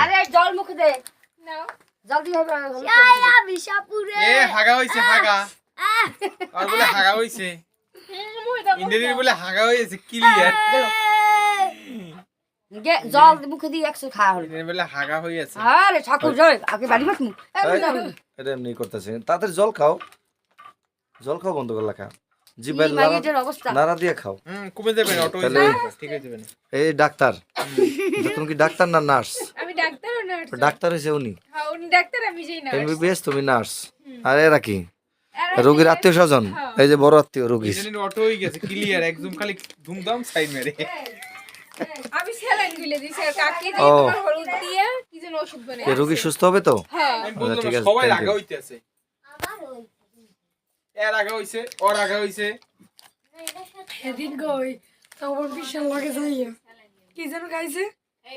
আরে জল মুখে দে। নাও। জলদি হবে আয়া বিশাপুরে। এ হাগা হইছে হাগা। আর বলে হাগা হইছে। ইন্দ্রির বলে হাগা হইছে ক্লিয়ার। গে জল মুখে দিয়ে একশো খাওয়া হলো। বলে হাগা হইছে আরে ঠাকুর জয় আগে বাড়ি বাসমু এটা এমনি করতেছে। তাদের জল খাও। জল খাও বন্ধ করলা খা অবস্থা। নাড়া দিয়ে খাও। কমে যাবে অটো ঠিক হয়ে যাবে এই ডাক্তার। তুমি কি ডাক্তার না নার্স? ডাক্তার নার্স ডাক্তার হয়েছে উনি। হ্যাঁ উনি ডাক্তার আমি যেই নার্স। এমবিবিএস তুমি নার্স। আর এরা কি? রোগীর আত্মীয় স্বজন। এই যে বড় আত্মীয় রোগীর ইন্দ্রির অটো গেছে ক্লিয়ার একদম খালি ধুমধাম সাইড মেরে। আমি স্যালাইন গুলে দিছি আর কাকে ও। দিয়ে তোমার হলুদ দিয়ে কি যেন ওষুধ বানাই এ রোগী সুস্থ হবে তো? হ্যাঁ। ঠিক আছে, সবাই রাগা. এর আগা হইছে ওর হইছে। বিশাল লাগে কি যেন খাইছে এই